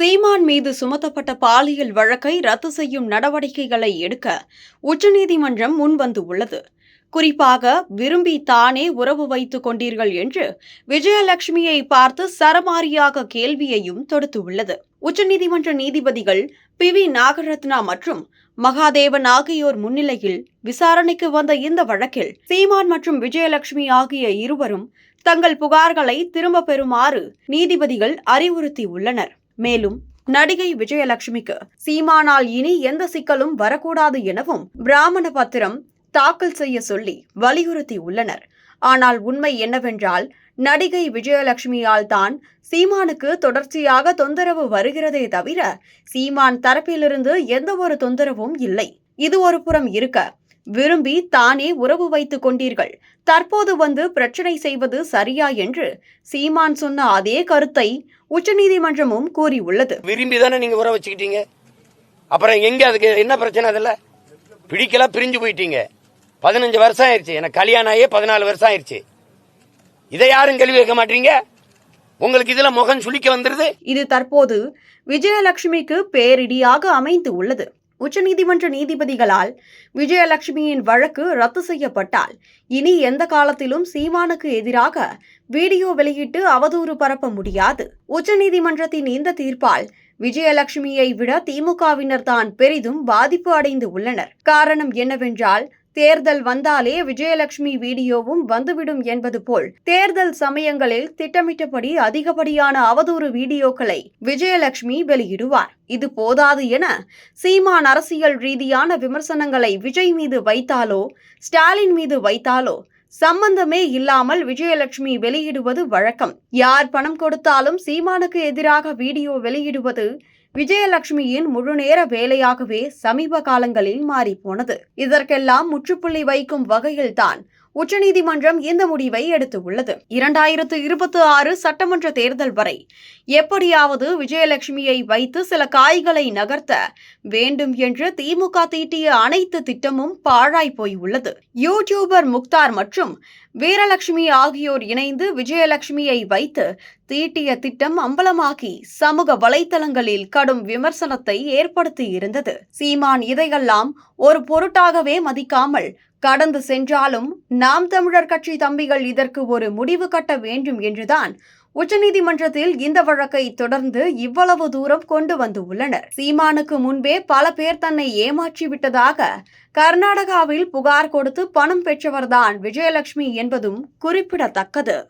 சீமான் மீது சுமத்தப்பட்ட பாலியல் வழக்கை ரத்து செய்யும் நடவடிக்கைகளை எடுக்க உச்சநீதிமன்றம் முன்வந்து உள்ளது குறிப்பாக விரும்பி தானே உறவு வைத்துக் கொண்டீர்கள் என்று விஜயலட்சுமியை பார்த்து சரமாரியாக கேள்வியையும் தொடுத்துள்ளது. உச்சநீதிமன்ற நீதிபதிகள் பி. வி. நாகரத்னா மற்றும் மகாதேவன் ஆகியோர் முன்னிலையில் விசாரணைக்கு வந்த இந்த வழக்கில் சீமான் மற்றும் விஜயலட்சுமி ஆகிய இருவரும் தங்கள் புகார்களை திரும்ப பெறுமாறு நீதிபதிகள் அறிவுறுத்தியுள்ளனர். மேலும் நடிகை விஜயலட்சுமிக்கு சீமானால் இனி எந்த சிக்கலும் வரக்கூடாது எனவும் பிராமண பத்திரம் தாக்கல் செய்ய சொல்லி வலியுறுத்தி உள்ளனர். ஆனால் உண்மை என்னவென்றால் நடிகை விஜயலட்சுமியால் தான் சீமானுக்கு தொடர்ச்சியாக தொந்தரவு வருகிறதே தவிர சீமான் தரப்பிலிருந்து எந்த ஒரு தொந்தரவும் இல்லை. இது ஒரு புறம் இருக்க விரும்பி தானே உறவு வைத்துக் கொண்டீர்கள். தற்போது வந்து பிரச்சனை செய்வது சரியா என்று சீமான் சொன்ன அதே கருத்தை உச்சநீதிமன்றமும் கூறியுள்ளது. விரும்பி தானே நீங்க உற வச்சுக்கிட்டீங்க? அப்புறம் எங்க அதுக்கு என்ன பிரச்சனை அதில்? பிடிக்கல பிரிஞ்சு போயிட்டீங்க. பதினஞ்சு வருஷம் ஆயிருச்சு எனக்கு கல்யாணம் ஆகியே பதினாலு வருஷம் ஆயிருச்சு இதை யாரும் கேள்வி கேட்க மாட்டீங்க? உங்களுக்கு இதுல முகம் சுளிக்க வந்துருது? இது தற்போது விஜயலட்சுமிக்கு பேரிடியாக அமைந்து உள்ளது. உச்சநீதிமன்ற நீதிபதிகளால் விஜயலட்சுமியின் வழக்கு ரத்து செய்யப்பட்டால் இனி எந்த காலத்திலும் சீமானுக்கு எதிராக வீடியோ வெளியிட்டு அவதூறு பரப்ப முடியாது. உச்சநீதிமன்றத்தின் இந்த தீர்ப்பால் விஜயலட்சுமியை விட திமுகவினர் தான் பெரிதும் பாதிப்பு அடைந்து உள்ளனர். காரணம் என்னவென்றால் தேர்தல் வந்தாலே விஜயலட்சுமி வீடியோவும் வந்துவிடும் என்பது போல் தேர்தல் சமயங்களில் திட்டமிட்டபடி அதிகப்படியான அவதூறு வீடியோக்களை விஜயலட்சுமி வெளியிடுவார். இது போதாது என சீமான் அரசியல் ரீதியான விமர்சனங்களை விஜய் மீது வைத்தாலோ ஸ்டாலின் மீது வைத்தாலோ சம்பந்தமே இல்லாமல் விஜயலட்சுமி வெளியிடுவது வழக்கம். யார் பணம் கொடுத்தாலும் சீமானுக்கு எதிராக வீடியோ வெளியிடுவது விஜயலட்சுமியின் முழுநேர வேலையாகவே சமீப காலங்களில் மாறிப்போனது. இதற்கெல்லாம் முற்றுப்புள்ளி வைக்கும் வகையில்தான் உச்சநீதிமன்றம் இந்த முடிவை எடுத்துள்ளது. இரண்டாயிரத்து இருபத்தி ஆறு சட்டமன்ற தேர்தல் வரை எப்படியாவது விஜயலட்சுமியை வைத்து சில காய்களை நகர்த்த வேண்டும் என்று திமுக தீட்டிய அனைத்து திட்டமும் பாழாய் போய் உள்ளது யூடியூபர் முக்தார் மற்றும் வீரலட்சுமி ஆகியோர் இணைந்து விஜயலட்சுமியை வைத்து தீட்டிய திட்டம் அம்பலமாகி சமூக வலைத்தளங்களில் கடும் விமர்சனத்தை ஏற்படுத்தி இருந்தது சீமான் இதையெல்லாம் ஒரு பொருட்டாகவே மதிக்காமல் கடந்து சென்றாலும் நாம் தமிழர் கட்சி தம்பிகள் இதற்கு ஒரு முடிவு கட்ட வேண்டும் என்றுதான் உச்சநீதிமன்றத்தில் இந்த வழக்கை தொடர்ந்து இவ்வளவு தூரம் கொண்டு வந்து உள்ளனர். சீமானுக்கு முன்பே பல பேர் தன்னை ஏமாற்றி விட்டதாக கர்நாடகாவில் புகார் கொடுத்து பணம் பெற்றவர்தான் விஜயலட்சுமி என்பதும் குறிப்பிடத்தக்கது.